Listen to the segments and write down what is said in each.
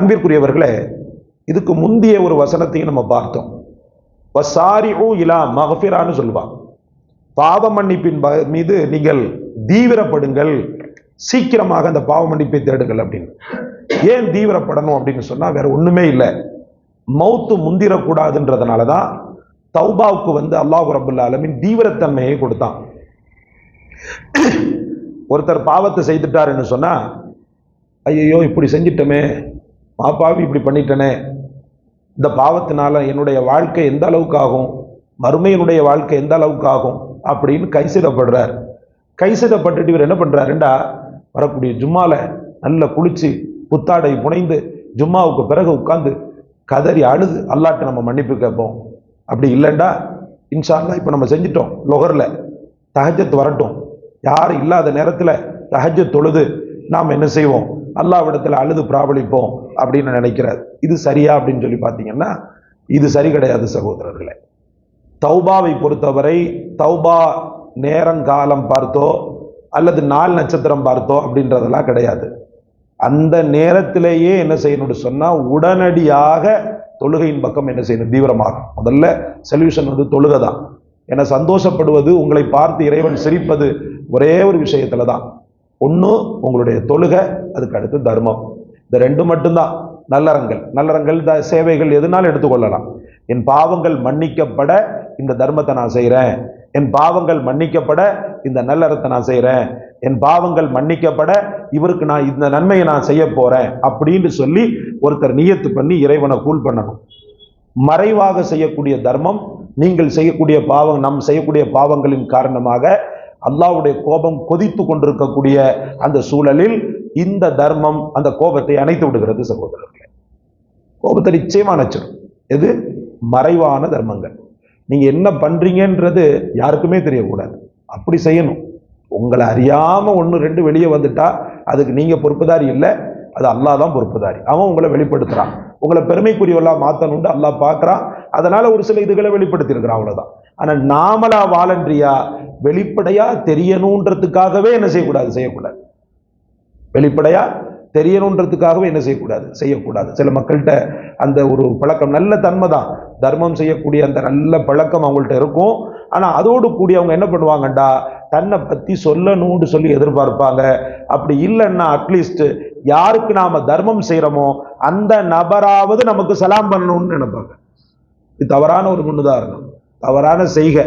அன்பிற்குரியவர்களே இதுக்கு முந்தைய ஒரு வசனத்தையும் நம்ம பார்த்தோம். வசாரிஉ இலா மகஃபிரான்னு சொல்லுவான் பாவ மன்னிப்பின் ப- மீது நீங்கள் தீவிரப்படுங்கள். சீக்கிரமாக அந்த பாவ மன்னிப்பை தேடுங்கள் அப்படின்னு. ஏன் தீவிரப்படணும் அப்படின்னு சொன்னால் வேற ஒன்றுமே இல்லை. மௌத்து முந்திரக்கூடாதுன்றதுனால தான் தௌபாவுக்கு வந்து அல்லாஹ் ரபுல்ல ஆலமின் தீவிரத்தன்மையை கொடுத்தான். ஒருத்தர் பாவத்தை செய்துட்டாருன்னு சொன்னால் ஐயோ இப்படி செஞ்சிட்டோமே. மாப்பாவி இப்படி பண்ணிட்டனே. இந்த பாவத்தினால என்னுடைய வாழ்க்கை எந்த அளவுக்கு ஆகும்? மறுமையினுடைய வாழ்க்கை எந்த அளவுக்கு ஆகும்? அப்படின்னு கைசிடப்படுறார். கைசிடப்பட்டுட்டு இவர் என்ன பண்ணுறாருண்டா வரக்கூடிய ஜும்மாவில் நல்ல குளிச்சு புத்தாடை புனைந்து ஜும்மாவுக்கு பிறகு உட்காந்து கதறி அழுது அல்லாட்ட நம்ம மன்னிப்பு கேட்போம். அப்படி இல்லைண்டா. இன்ஷா இப்போ நம்ம செஞ்சிட்டோம். லொகரில் தஹஜத் வரட்டும். யாரும் இல்லாத நேரத்தில் தஹஜத் தொழுது நாம் என்ன செய்வோம்? அல்லாவிடத்தில் அழுது பிராபலிப்போம். அப்படின்னு நினைக்கிறார். இது சரியா அப்படின்னு சொல்லி பார்த்தீங்கன்னா இது சரி கிடையாது சகோதரர்களே. தௌபாவை பொறுத்தவரை தௌபா நேரங்காலம் பார்த்தோ அல்லது நாள் நட்சத்திரம் பார்த்தோ அப்படின்றதெல்லாம் கிடையாது. அந்த நேரத்திலேயே என்ன செய்யணும்னு சொன்னால் உடனடியாக தொழுகையின் பக்கம் என்ன செய்யணும் தீவிரமாக முதல்ல சொல்யூஷன் வந்து தொழுகை தான். என சந்தோஷப்படுவது உங்களை பார்த்து இறைவன் சிரிப்பது ஒரே ஒரு விஷயத்துல தான். ஒன்று உங்களுடைய தொழுகை அதுக்கு அடுத்து தர்மம். இந்த ரெண்டு மட்டும்தான். நல்லறங்கள். நல்லறங்கள் த சேவைகள் எதுனாலும் எடுத்துக்கொள்ளலாம். என் பாவங்கள் மன்னிக்கப்பட இந்த தர்மத்தை நான் செய்கிறேன் என் பாவங்கள் மன்னிக்கப்பட இந்த நல்லறத்தை நான் செய்கிறேன் என் பாவங்கள் மன்னிக்கப்பட இவருக்கு நான் இந்த நன்மையை நான் செய்ய போகிறேன் அப்படின்னு சொல்லி ஒருத்தர் நியத்து பண்ணி இறைவனை கூல் பண்ணணும். மறைவாக செய்யக்கூடிய தர்மம் நீங்கள் செய்யக்கூடிய பாவம் நம் செய்யக்கூடிய பாவங்களின் காரணமாக அல்லாவுடைய கோபம் கொதித்து கொண்டிருக்கக்கூடிய அந்த சூழலில் இந்த தர்மம் அந்த கோபத்தை அணைத்து விடுகிறது சகோதரர்களே. கோபத்தை நிச்சயமாக அணைச்சிடும் எது? மறைவான தர்மங்கள். நீங்கள் என்ன பண்ணுறீங்கன்றது யாருக்குமே தெரியக்கூடாது. அப்படி செய்யணும். உங்களை அறியாமல் ஒன்று ரெண்டு வெளியே வந்துட்டா அதுக்கு நீங்கள் பொறுப்புதாரி இல்லை. அது அல்லாஹ் தான் பொறுப்புதாரி. அவன் உங்களை வெளிப்படுத்துகிறான் உங்களை பெருமைக்குரியவெல்லாம் மாற்றணும்னு அல்லாஹ் பார்க்குறான் அதனால் ஒரு சில இதுகளை வெளிப்படுத்தியிருக்கிறான் அவ்வளோதான் ஆனால் நாமளா வாலன்றியா வெளிப்படையா தெரியணுன்றதுக்காகவே என்ன செய்யக்கூடாது? செய்யக்கூடாது. வெளிப்படையா தெரியணுன்றதுக்காகவே என்ன செய்யக்கூடாது? செய்யக்கூடாது. சில மக்கள்கிட்ட அந்த ஒரு பழக்கம் நல்ல தன்மை தான். தர்மம் செய்யக்கூடிய அந்த நல்ல பழக்கம் அவங்கள்ட்ட இருக்கும். ஆனால் அதோடு கூடி அவங்க என்ன பண்ணுவாங்கண்டா? தன்னை பற்றி சொல்லணும்னு சொல்லி எதிர்பார்ப்பாங்க. அப்படி இல்லைன்னா அட்லீஸ்ட் யாருக்கு நாம் தர்மம் செய்கிறோமோ அந்த நபராவது நமக்கு சலாம் பண்ணணும்னு நினைப்பாங்க. இது தவறான ஒரு முன்னுதாரணம். தவறான செய்கை.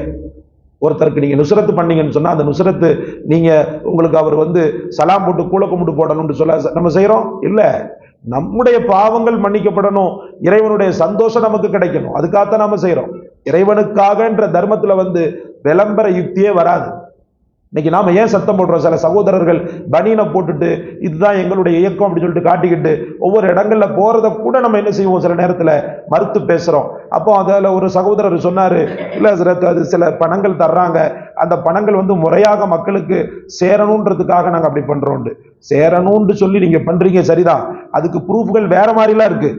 ஒருத்தருக்கு நீங்கள் நுசரத்து பண்ணீங்கன்னு சொன்னால் அந்த நுசரத்து நீங்கள் உங்களுக்கு அவர் வந்து சலாம் போட்டு கூல கும்பிட்டு போடணும்னு சொல்ல நம்ம செய்கிறோம் இல்லை. நம்முடைய பாவங்கள் மன்னிக்கப்படணும். இறைவனுடைய சந்தோஷம் நமக்கு கிடைக்கணும். அதுக்காகத்தான் நாம் செய்கிறோம் இறைவனுக்காகன்ற தர்மத்தில் வந்து விளம்பர யுக்தியே வராது. இன்னைக்கு நாம ஏன் சத்தம் போடுறோம்? சில சகோதரர்கள் பனியனை போட்டுட்டு இதுதான் எங்களுடைய இயக்கம் அப்படின்னு சொல்லிட்டு காட்டிக்கிட்டு ஒவ்வொரு இடங்கள்ல போறத கூட நம்ம என்ன செய்வோம்? சில நேரத்துல மறுத்து பேசுறோம். அப்போ அதில் ஒரு சகோதரர் சொன்னாரு இல்ல சில அது சில பணங்கள் தர்றாங்க. அந்த பணங்கள் வந்து முறையாக மக்களுக்கு சேரணுன்றதுக்காக நாங்க அப்படி பண்றோம் சேரணும்னு சொல்லி நீங்க பண்றீங்க சரிதான். அதுக்கு ப்ரூஃப்கள் வேற மாதிரிலாம் இருக்கு.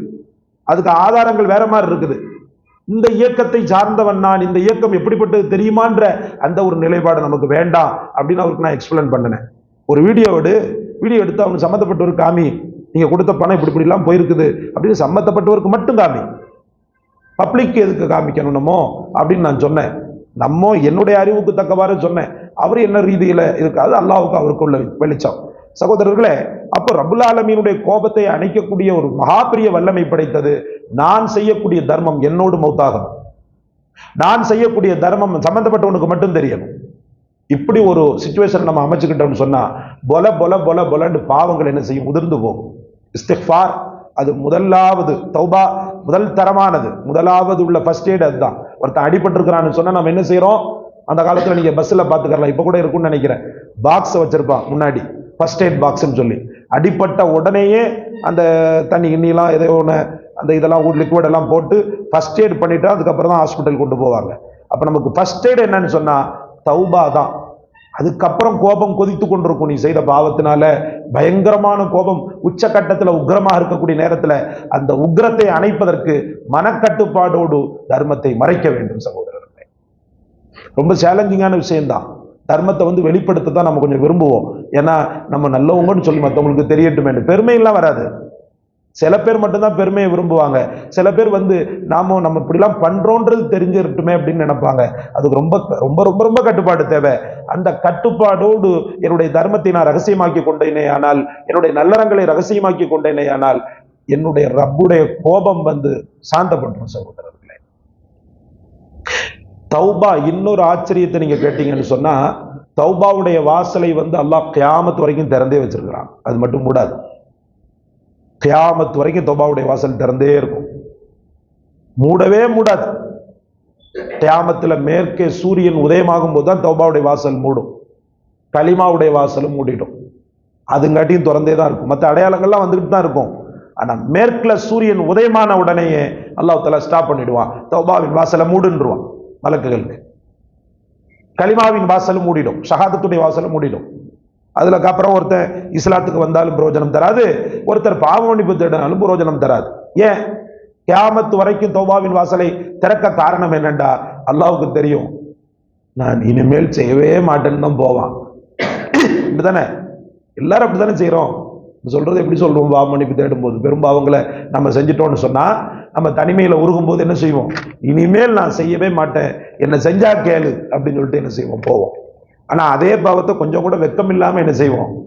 அதுக்கு ஆதாரங்கள் வேற மாதிரி இருக்குது. இந்த இயக்கத்தை சார்ந்தவன் நான் இந்த இயக்கம் எப்படிப்பட்டது தெரியுமான்ற அந்த ஒரு நிலைப்பாடு நமக்கு வேண்டாம் அப்படின்னு அவருக்கு நான் எக்ஸ்பிளைன் பண்ணினேன். ஒரு வீடியோ எடு வீடியோ எடுத்து அவனுக்கு சம்மந்தப்பட்டவர் காமி நீங்கள் கொடுத்த பணம் இப்படி இப்படிலாம் போயிருக்குது அப்படின்னு சம்மந்தப்பட்டவருக்கு மட்டும் காமி. பப்ளிக் எதுக்கு காமிக்கணுமோ அப்படின்னு நான் சொன்னேன். நம்ம என்னுடைய அறிவுக்கு தக்கவாறு சொன்னேன். அவர் என்ன ரீதியில் இருக்காது அல்லாவுக்கு அவருக்குள்ள வெளிச்சம். சகோதரர்களே அப்போ ரபுல் ஆலமீனுடைய கோபத்தை அணைக்கக்கூடிய ஒரு மகாபிரிய வல்லமை படைத்தது. நான் செய்யக்கூடிய தர்மம் என்னோடு மௌத்தாகணும் நான் செய்யக்கூடிய தர்மம் சம்பந்தப்பட்டவனுக்கு மட்டும் தெரியணும். இப்படி ஒரு சுச்சுவேஷன் நம்ம அமைச்சுக்கிட்டோம்னு சொன்னா பொல பொல பொல பொலன்னு பாவங்கள் என்ன செய்யும்? உதிர்ந்து போகும். இஸ்திஃபார் அது முதலாவது தௌபா முதல் தரமானது. முதலாவது உள்ள ஃபர்ஸ்ட் எய்ட் அதுதான். ஒருத்தன் அடிபட்டிருக்கிறான்னு சொன்னா நம்ம என்ன செய்கிறோம் அந்த காலத்துல நீங்க பஸ்ல பாத்துக்கலாம் இப்ப கூட இருக்கும்னு நினைக்கிறேன். பாக்ஸ் வச்சிருப்பான் முன்னாடி. ஃபர்ஸ்ட் எய்ட் பாக்ஸ்னு சொல்லி. அடிப்பட்ட உடனேயே அந்த தண்ணி கிண்ணிலாம் ஏதோ ஒன்று அந்த இதெல்லாம் லிக்விட் எல்லாம் போட்டு ஃபர்ஸ்ட் எய்ட் பண்ணிவிட்டு அதுக்கப்புறம் தான் ஹாஸ்பிட்டல் கொண்டு போவாங்க. அப்போ நமக்கு ஃபர்ஸ்ட் எய்டு என்னன்னு சொன்னால் தௌபா தான். அதுக்கப்புறம் கோபம் கொதித்து கொண்டிருக்கும். நீ செய்த பாவத்தினால பயங்கரமான கோபம் உச்சக்கட்டத்தில் உக்கிரமாக இருக்கக்கூடிய நேரத்தில் அந்த உக்கிரத்தை அணைப்பதற்கு மனக்கட்டுப்பாடோடு தர்மத்தை மறைக்க வேண்டும் சகோதரர்களே. ரொம்ப சேலஞ்சிங்கான விஷயம்தான். தர்மத்தை வந்து வெளிப்படுத்த தான் நம்ம கொஞ்சம் விரும்புவோம். ஏன்னா நம்ம நல்லவங்கன்னு சொல்லி மற்றவங்களுக்கு தெரியட்டுமே பெருமையெல்லாம் வராது. சில பேர் மட்டும்தான் பெருமையை விரும்புவாங்க. சில பேர் வந்து நாம நம்ம இப்படிலாம் பண்றோன்றது தெரிஞ்சிருட்டுமே அப்படின்னு நினைப்பாங்க. அதுக்கு ரொம்ப ரொம்ப ரொம்ப ரொம்ப கட்டுப்பாடு தேவை. அந்த கட்டுப்பாடோடு என்னுடைய தர்மத்தை நான் ரகசியமாக்கி கொண்டேனேயானால் என்னுடைய நல்லறங்களை ரகசியமாக்கி கொண்டேனேயானால் என்னுடைய ரப்புடைய கோபம் வந்து சாந்தப்பட்டுரும் சகோதரர் தௌபா இன்னொரு ஆச்சரியத்தை நீங்கள் கேட்டீங்கன்னு சொன்னால் தௌபாவுடைய வாசலை வந்து அல்லாஹ் கியாமத்து வரைக்கும் திறந்தே வச்சிருக்கிறான். அது மட்டும் மூடாது கியாமத்து வரைக்கும் தௌபாவுடைய வாசல் திறந்தே இருக்கும். மூடவே மூடாது. கியாமத்தில் மேற்கே சூரியன் உதயமாகும் போது தான் தௌபாவுடைய வாசல் மூடும். கலிமாவுடைய வாசலும் மூடிடும். அதுங்காட்டியும் திறந்தே தான் இருக்கும். மற்ற அடையாளங்கள்லாம் வந்துகிட்டு தான் இருக்கும். ஆனால் மேற்கில் சூரியன் உதயமான உடனேயே அல்லாஹ் தஆலா ஸ்டாப் பண்ணிடுவான். தௌபாவின் வாசலை மூடுன்றுவான். மலக்குகளுக்கு கலிமாவின் வாசலும் மூடிடும் ஷஹாதத்துடைய வாசலும் மூடிடும். அதுல அப்புறம் ஒருத்தன் இஸ்லாத்துக்கு வந்தாலும் பிரயோஜனம் தராது ஒருத்தர் பாவ மன்னிப்பு தேடினாலும் பிரயோஜனம் தராது. ஏன்? கியாமத்து வரைக்கும் தௌபாவின் வாசலை திறக்க காரணம் என்னண்டா? அல்லாவுக்கு தெரியும். நான் இனிமேல் செய்யவே மாட்டேன்னு தான் போவான். இப்படிதானே எல்லாரும் அப்படித்தானே செய்கிறோம் சொல்கிறது எப்படி சொல்றோம்? பாவ மன்னிப்பு தேடும் பெரும் பாவங்களை நம்ம செஞ்சிட்டோம்னு சொன்னால் நம்ம தனிமையில் உருகும் போது என்ன செய்வோம்? இனிமேல் நான் செய்யவே மாட்டேன். என்னை செஞ்சா கேளு அப்படின்னு சொல்லிட்டு என்ன செய்வோம்? போவோம். ஆனால் அதே பாவத்தை கொஞ்சம் கூட வெக்கம் இல்லாமல் என்ன செய்வோம்?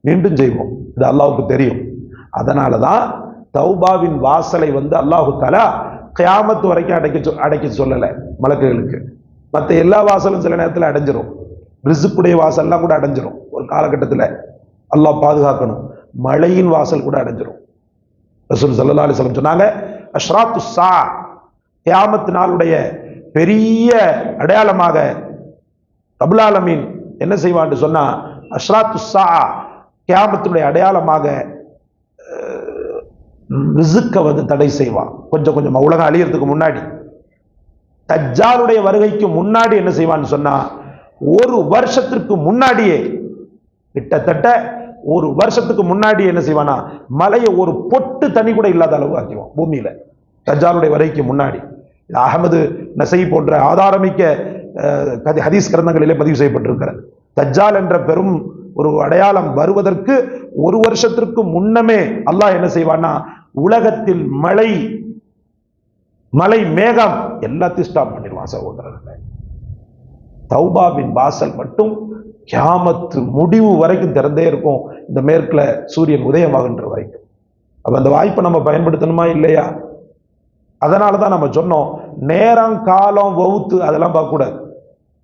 மீண்டும் செய்வோம். இது அல்லாவுக்கு தெரியும். அதனால தான் தௌபாவின் வாசலை வந்து அல்லாஹு தலா கியாமத்து வரைக்கும் அடைக்க சொ- அடைக்க சொல்லலை மலக்குகளுக்கு. மற்ற எல்லா வாசலும் சில நேரத்தில் அடைஞ்சிரும். ரிசுக்குடைய வாசல்லாம் கூட அடைஞ்சிரும். ஒரு காலகட்டத்தில். அல்லாஹ் பாதுகாக்கணும். மழையின் வாசல் கூட அடைஞ்சிரும். ரசூல் சல்லா அலிஸ்லம் சொன்னாங்க அஷ்ராத்து சா கியாமத் நாளுடைய பெரிய அடையாளமாக ரபுல் என்ன செய்வான்னு சொன்னா அஷ்ராத்து சா கியாமத்தினுடைய அடையாளமாக ரிசுக்க வந்து தடை செய்வான். கொஞ்சம் கொஞ்சம் உலகம் அழியறதுக்கு முன்னாடி. தஜ்ஜாலுடைய வருகைக்கு முன்னாடி என்ன செய்வான்னு சொன்னா ஒரு வருஷத்திற்கு முன்னாடியே கிட்டத்தட்ட ஒரு வருஷத்துக்கு முன்னாடி என்ன செய்வானா? மலையை ஒரு பொட்டு தண்ணி கூட இல்லாத அளவு ஆக்கிடுவான் பூமியில. தஜாலுடைய வரைக்கு முன்னாடி. அகமது நசை போன்ற ஆதாரமிக்க கதி- ஹதீஸ் கிரந்தங்களிலே பதிவு செய்யப்பட்டிருக்கிறது. தஜ்ஜால் என்ற பெரும் ஒரு அடையாளம் வருவதற்கு ஒரு வருஷத்திற்கு முன்னமே அல்லாஹ் என்ன செய்வான்னா உலகத்தில் மழை மலை மேகம் எல்லாத்தையும் ஸ்டாப் பண்ணிடுவான் சகோதரர்களை. தௌபாவின் வாசல் மட்டும் கியாமத்து முடிவு வரைக்கும் திறந்தே இருக்கும். இந்த மேற்கில் சூரியன் உதயமாகின்ற வரைக்கும். அப்போ அந்த வாய்ப்பை நம்ம பயன்படுத்தணுமா இல்லையா? அதனால தான் நம்ம சொன்னோம் நேரம் காலம் வவுத்து அதெல்லாம் பார்க்கக்கூடாது.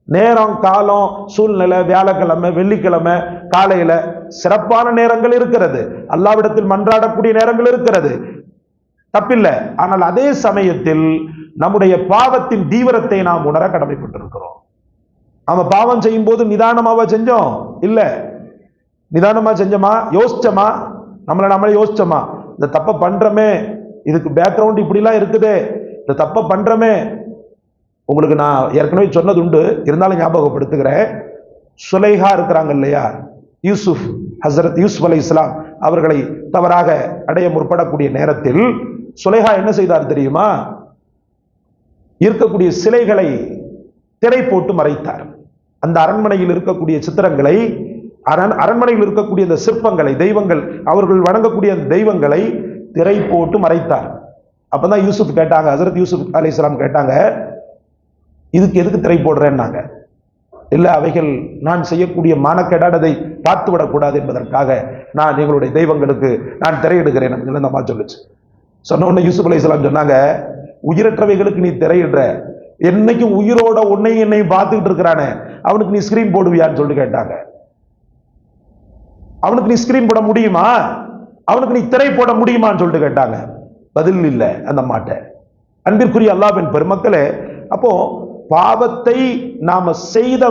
நேரம் காலம் சூழ்நிலை வியாழக்கிழமை வெள்ளிக்கிழமை காலையில் சிறப்பான நேரங்கள் இருக்கிறது. அல்லாவிடத்தில் மன்றாடக்கூடிய நேரங்கள் இருக்கிறது. தப்பில்லை. ஆனால் அதே சமயத்தில் நம்முடைய பாவத்தின் தீவிரத்தை நாம் உணர கடமைப்பட்டிருக்கிறோம். அவன் பாவம் செய்யும் போது நிதானமாவா செஞ்சோம்? இல்லை. நிதானமாக செஞ்சோமா? யோசிச்சோமா? நம்மளை நம்மளே யோசிச்சோமா? இந்த தப்பை பண்ணுறமே இதுக்கு பேக்ரவுண்ட் இப்படிலாம் இருக்குதே. இந்த தப்பை பண்ணுறமே உங்களுக்கு நான் ஏற்கனவே சொன்னது உண்டு. இருந்தாலும் ஞாபகப்படுத்துகிறேன். சுலைஹா இருக்கிறாங்க இல்லையா? யூசுஃப் ஹசரத் யூசுப் அலி இஸ்லாம் அவர்களை தவறாக அடைய முற்படக்கூடிய நேரத்தில் சுலைஹா என்ன செய்தார் தெரியுமா? இருக்கக்கூடிய சிலைகளை திரை போட்டு மறைத்தார். அந்த அரண்மனையில் இருக்கக்கூடிய சித்திரங்களை அரண் அரண்மனையில் இருக்கக்கூடிய அந்த சிற்பங்களை தெய்வங்கள் அவர்கள் வணங்கக்கூடிய அந்த தெய்வங்களை திரை போட்டு மறைத்தார். அப்பதான் யூசுப் கேட்டாங்க ஹசரத் யூசுப் அலைஹிஸ்ஸலாம் கேட்டாங்க இதுக்கு எதுக்கு திரை போடுறேன்னாங்க? இல்லை அவைகள் நான் செய்யக்கூடிய மானக்கேடானதை பார்த்து விடக்கூடாது என்பதற்காக நான் எங்களுடைய தெய்வங்களுக்கு நான் திரையிடுகிறேன். அப்படின்னு அந்த அம்மா சொல்லுச்சு. சொன்ன உடனே யூசுப் அலைஹிஸ்ஸலாம் சொன்னாங்க உயிரற்றவைகளுக்கு நீ திரையிடுற. என்னைக்கும் உயிரோட உன்னையும் என்னையும் பார்த்துக்கிட்டு இருக்கிறானே. அவனுக்கு நீ ஸ்கிரீன் போடுவியான்னு சொல்லிட்டு கேட்டாங்க. அவனுக்கு நீ ஸ்கிரீன் போட முடியுமா? அவனுக்கு நீ திரை போட முடியுமான்னு சொல்லிட்டு கேட்டாங்க. பதில் இல்லை அந்த மாட்டை அன்பிற்குரிய அல்லாவின் பெருமக்களே அப்போ பாவத்தை நாம செய்த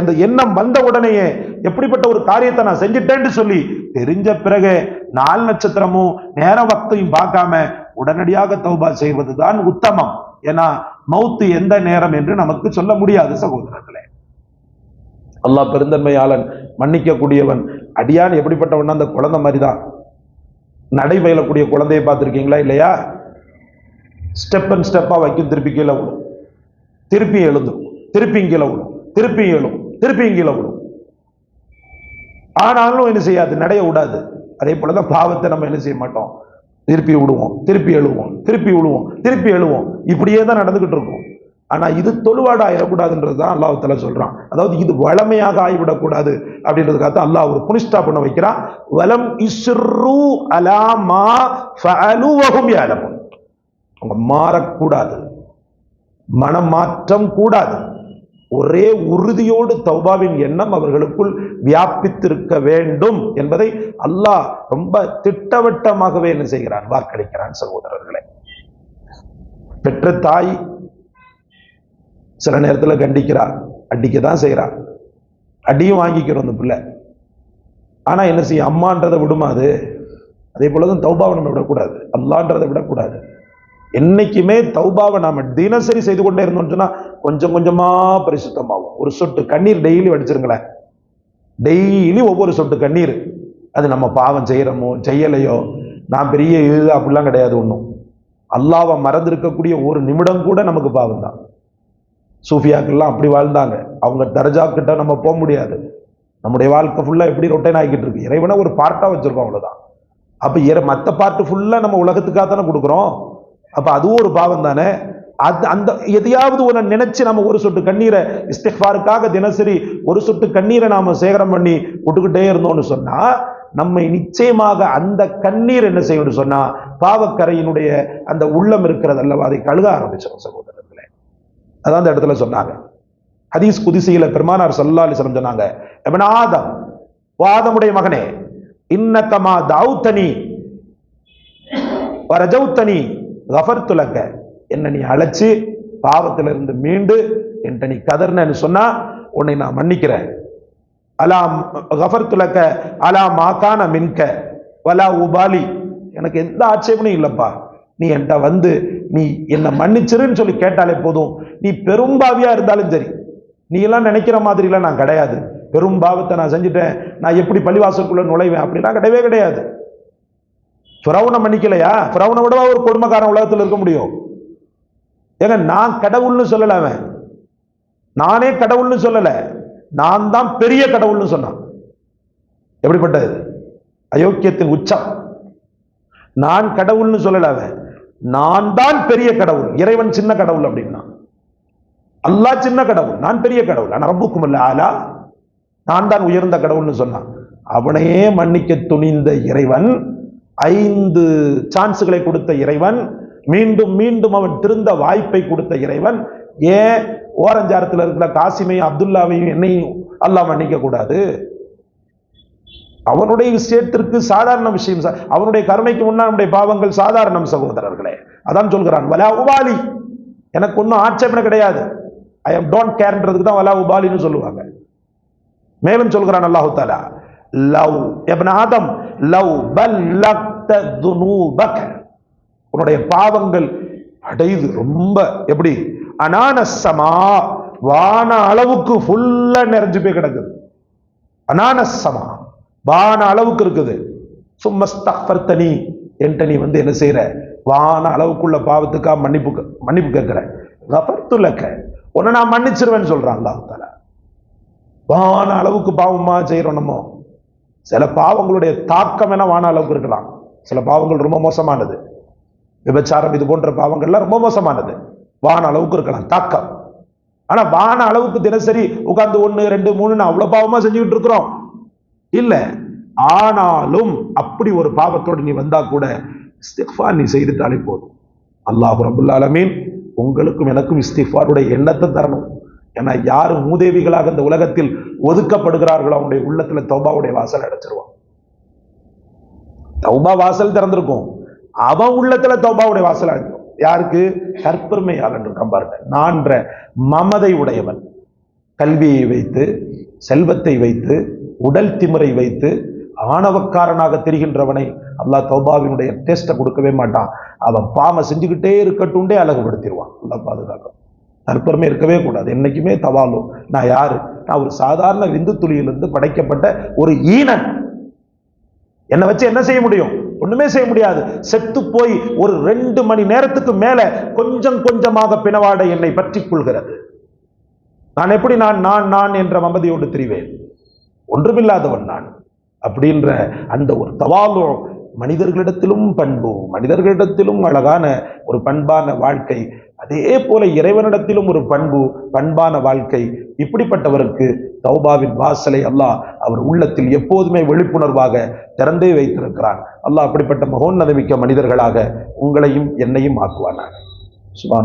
அந்த எண்ணம் வந்த உடனேயே எப்படிப்பட்ட ஒரு காரியத்தை நான் செஞ்சுட்டேன்னு சொல்லி தெரிஞ்ச பிறகு நாலு நட்சத்திரமும் நேர வக்தையும் பார்க்காம உடனடியாக தௌபா செய்வதுதான் உத்தமம். ஏன்னா மௌத்து எந்த நேரம் என்று நமக்கு சொல்ல முடியாது சகோதரர்களே. அல்லாஹ் பெருந்தன்மையாளன் மன்னிக்கக்கூடியவன். அடியான் எப்படிப்பட்டவன் அந்த குழந்தை மாதிரி தான் நடை பயிலக்கூடிய குழந்தையை பார்த்துருக்கீங்களா இல்லையா? ஸ்டெப் அண்ட் ஸ்டெப்பாக வைக்கும் திருப்பி கீழே விடும் திருப்பி எழுந்தும் திருப்பி கீழே விடும் திருப்பி எழும். திருப்பி கீழே விடும் ஆனாலும் என்ன செய்யாது? நடைய விடாது. அதே போலதான் பாவத்தை நம்ம என்ன செய்ய மாட்டோம்? திருப்பி விடுவோம். திருப்பி எழுவோம். திருப்பி விடுவோம். திருப்பி எழுவோம். இப்படியே தான் நடந்துகிட்டு இருக்கும். ஆனா இது தொழுவாடு ஆயிடக்கூடாதுன்றது தான் அல்லாஹ் தஆலா சொல்றான். அதாவது இது வளமையாக ஆகிவிடக்கூடாது அப்படின்றதுக்காக தான் அல்லாஹ் ஒரு புனிஷ்டா பண்ண வைக்கிறான். வலம் இஸ்ரு அலாமா ஃபஅலுவஹும் யாலமும் அவங்க மாறக்கூடாது. மனமாற்றம் கூடாது. ஒரே உறுதியோடு தௌபாவின் எண்ணம் அவர்களுக்குள் வியாபித்திருக்க வேண்டும் என்பதை அல்லாஹ் ரொம்ப திட்டவட்டமாகவே என்ன செய்கிறான்? வாக்களிக்கிறான் சகோதரர்களை. பெற்ற தாய் சில நேரத்தில் கண்டிக்கிறா அடிக்க தான் செய்கிறா அடியும் வாங்கிக்கிறோம் அந்த பிள்ளை. ஆனால் என்ன செய்யும் அம்மான்றதை விடுமா அது அதே போலதான் தௌபாவை நம்ம விடக்கூடாது. அல்லான்றதை விடக்கூடாது. என்னைக்குமே தௌபாவை நாம் தினசரி செய்து கொண்டே இருந்தோம்னு சொன்னால் கொஞ்சம் கொஞ்சமாக பரிசுத்தமாகும். ஒரு சொட்டு கண்ணீர் டெய்லி வடிச்சிருங்களேன். டெய்லி ஒவ்வொரு சொட்டு கண்ணீர். அது நம்ம பாவம் செய்கிறோமோ செய்யலையோ நான் பெரிய இது அப்படிலாம் கிடையாது ஒன்றும் அல்லாவை மறந்திருக்கக்கூடிய ஒரு நிமிடம் கூட நமக்கு பாவம் தான் சூஃபியாக்கள்லாம் அப்படி வாழ்ந்தாங்க. அவங்க தர்ஜா கிட்ட நம்ம போக முடியாது. நம்முடைய வாழ்க்கை ஃபுல்லாக எப்படி ரொட்டைன் ஆகிக்கிட்டு இருக்கு? இறைவனை ஒரு பார்ட்டாக வச்சுருக்கோம் அவ்வளோதான் அப்போ இற மற்ற பார்ட்டு ஃபுல்லாக நம்ம உலகத்துக்காக தானே கொடுக்குறோம்? அப்போ அதுவும் ஒரு பாவம் தானே? அது அந்த எதையாவது ஒன்று நினைச்சு நம்ம ஒரு சொட்டு கண்ணீரை இஸ்திஃபாருக்காக தினசரி ஒரு சொட்டு கண்ணீரை நாம் சேகரம் பண்ணி விட்டுக்கிட்டே இருந்தோம்னு சொன்னால் நம்மை நிச்சயமாக அந்த கண்ணீர் என்ன செய்யணும்னு சொன்னால் பாவக்கரையினுடைய அந்த உள்ளம் இருக்கிறது அல்லவா? அதை கழுக ஆரம்பிச்சிடும் சகோதரர். அதான் அந்த இடத்துல சொன்னாங்க. ஹதீஸ் குதிசையில பெருமானார் சல்லா அலிஸ்லம் சொன்னாங்க எவன் வாதமுடைய மகனே இன்னக்கமா தௌத்தனி கஃபர் கஃபர்துலக்க என்ன நீ அழைச்சு பாவத்திலிருந்து மீண்டு என்கிட்ட நீ கதர்னு சொன்னா உன்னை நான் மன்னிக்கிறேன். அலாம் கஃபர்துலக்க அலா மாக்கான மின்க வலா உபாலி எனக்கு எந்த ஆட்சேபனையும் இல்லைப்பா. நீ என்கிட்ட வந்து நீ என்னை மன்னிச்சிருன்னு சொல்லி கேட்டாலே போதும். நீ பெரும்பாவியாக இருந்தாலும் சரி. நீ எல்லாம் நினைக்கிற மாதிரிலாம் நான் கிடையாது. பெரும் பாவத்தை நான் செஞ்சுட்டேன். நான் எப்படி பள்ளிவாசலுக்குள்ளே நுழைவேன்? அப்படிலாம் கிடையவே கிடையாது. ஃபிரௌனை மன்னிக்கலையா? ஃபிரௌனை விடவா ஒரு கொடுமைக்காரன் உலகத்தில் இருக்க முடியும்? ஏங்க நான் கடவுள்னு சொல்லலை அவன். நானே கடவுள்னு சொல்லலை. நான் தான் பெரிய கடவுள்னு சொன்னான். எப்படிப்பட்டது? அயோக்கியத்தின் உச்சம். நான் கடவுள்னு சொல்லலை அவன். நான் தான் பெரிய கடவுள். இறைவன் சின்ன கடவுள் அப்படின்னா. அல்லாஹ் சின்ன கடவுள். நான் பெரிய கடவுள். ஆனால் ரப்புக்கும் இல்ல ஆலா. நான் தான் உயர்ந்த கடவுள்னு சொன்னான். அவனையே மன்னிக்க துணிந்த இறைவன் ஐந்து சான்ஸுகளை கொடுத்த இறைவன் மீண்டும் மீண்டும் அவன் திருந்த வாய்ப்பை கொடுத்த இறைவன் ஏன் ஓரஞ்சாரத்தில் இருக்கிற காசிமையும் அப்துல்லாவையும் என்னையும் அல்லாஹ் மன்னிக்க கூடாது அவனுடைய விஷயத்திற்கு சாதாரண விஷயம் அவனுடைய கருணைக்கு முன்னால் நம்முடைய பாவங்கள் சாதாரணம் சகோதரர்களே. அதான் சொல்கிறான் வலா உபாலி. எனக்கு ஒன்றும் ஆட்சேபனை கிடையாது. ஐ எம் டோன்ட் கேர்ன்றதுக்கு தான் வலா உபாலின்னு சொல்லுவாங்க. மேலும் சொல்கிறான் அல்லாஹு தாலா லவ் எப்ன ஆதம் லவ் பல்லக்த துனூபக. உன்னுடைய பாவங்கள் அடையுது ரொம்ப. எப்படி? அனானசமா வான அளவுக்கு ஃபுல்லாக நிறைஞ்சு போய் கிடக்குது. அனானசமா வான அளவுக்கு இருக்குது. சும்மஸ்தஃபர்த்தனி என்கிட்ட நீ வந்து என்ன செய்கிற வான அளவுக்குள்ள பாவத்துக்காக மன்னிப்பு மன்னிப்பு கேட்குறேன் கஃபர்த்துலக்க உன்னை நான் மன்னிச்சிருவேன்னு சொல்கிறான் அல்லாஹால வான அளவுக்கு பாவமாக செய்கிறோம் நம்ம. சில பாவங்களுடைய தாக்கம் என வான அளவுக்கு இருக்கலாம். சில பாவங்கள் ரொம்ப மோசமானது. விபச்சாரம் இது போன்ற பாவங்கள்லாம் ரொம்ப மோசமானது. வான அளவுக்கு இருக்கலாம் தாக்கம். ஆனால் வான அளவுக்கு தினசரி உட்காந்து ஒன்று ரெண்டு மூணுன்னு அவ்வளோ பாவமாக செஞ்சுக்கிட்டு இருக்கிறோம். இல்ல ஆனாலும் அப்படி ஒரு பாவத்தோடு நீ வந்தா கூட இஸ்திக்ஃபார் நீ செய்துட்டாலே போதும். அல்லாஹு ரபுல்லாலமீன் உங்களுக்கும் எனக்கும் இஸ்திஃபாருடைய எண்ணத்தை தரணும். ஏன்னா யார் மூதேவிகளாக இந்த உலகத்தில் ஒதுக்கப்படுகிறார்களோ அவனுடைய உள்ளத்துல தௌபாவுடைய வாசல் அடைச்சிருவான். தௌபா வாசல் திறந்திருக்கும். அவன் உள்ளத்துல தௌபாவுடைய வாசல் அடைஞ்சிருக்கும் யாருக்கு? கற்பெருமையாளன் இருக்கான் பாருங்க. நான்ற மமதை உடையவன். கல்வியை வைத்து செல்வத்தை வைத்து உடல் திமிரை வைத்து ஆணவக்காரனாக தெரிகின்றவனை அல்லா தௌபாவினுடைய டேஸ்ட்டை கொடுக்கவே மாட்டான். அவன் பாமை செஞ்சுக்கிட்டே இருக்கட்டும்டே அழகுபடுத்திடுவான். அல்லாஹ் பாதுகாக்கும். தற்பெருமை இருக்கவே கூடாது. என்றைக்குமே தவாலும் நான் யார்? நான் ஒரு சாதாரண விந்து துளியிலிருந்து படைக்கப்பட்ட ஒரு ஈனன். என்னை வச்சு என்ன செய்ய முடியும்? ஒண்ணுமே செய்ய முடியாது. செத்து போய் ஒரு ரெண்டு மணி நேரத்துக்கு மேல கொஞ்சம் கொஞ்சமாக பிணவாட என்னை பற்றி கொள்கிறது. நான் எப்படி நான் நான் நான் என்ற மமதியோடு திரிவேன்? ஒன்றுமில்லாதவன் நான். அப்படின்ற அந்த ஒரு தவாலும் மனிதர்களிடத்திலும் பண்பு மனிதர்களிடத்திலும் அழகான ஒரு பண்பான வாழ்க்கை அதே போல இறைவனிடத்திலும் ஒரு பண்பு பண்பான வாழ்க்கை. இப்படிப்பட்டவருக்கு தௌபாவின் வாசலை அல்லாஹ் அவர் உள்ளத்தில் எப்போதுமே விழிப்புணர்வாக திறந்தே வைத்திருக்கிறான். அல்லாஹ் அப்படிப்பட்ட மகோன்னதமிக்க மனிதர்களாக உங்களையும் என்னையும் ஆக்குவானாக. சுபான்